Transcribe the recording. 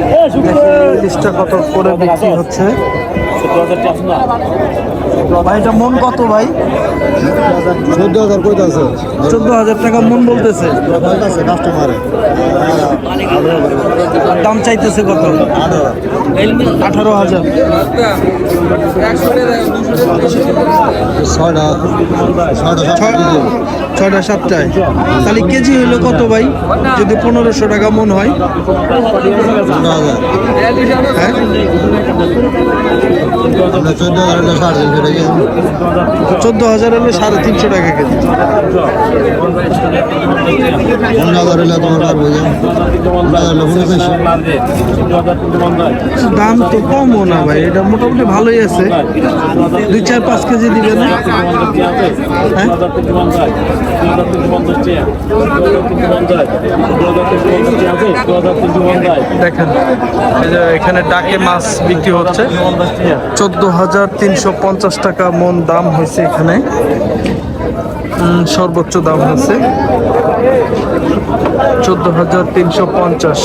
ইলিশটা কত করে বিক্রি হচ্ছে। ভাই এটা মন কত ভাই? চোদ্দ হাজার কইতে আছে চোদ্দ হাজার টাকা মন বলতেছে কাস্টমার দাম চাইতেছে কত? আঠারো হাজার। ছয়টা ছয়টা ছয়- ছয়টা সাতটায়। তাহলে কেজি হইল কত ভাই? যদি পনেরোশো টাকা মন হয়। হ্যাঁ? চোদ্দ হাজার হলে সাড়ে তিনশো টাকা কেজি। দাম তো কমও না ভাই, এটা মোটামুটি ভালোই আছে। দুই চার পাঁচ কেজি দিবে না? হ্যাঁ? দেখেন এখানে ডাকে মাছ বিক্রি হচ্ছে। চোদ্দ হাজার তিনশো পঞ্চাশ টাকা মন দাম হয়েছে এখানে। সর্বোচ্চ দাম হচ্ছে চোদ্দ হাজার তিনশো পঞ্চাশ।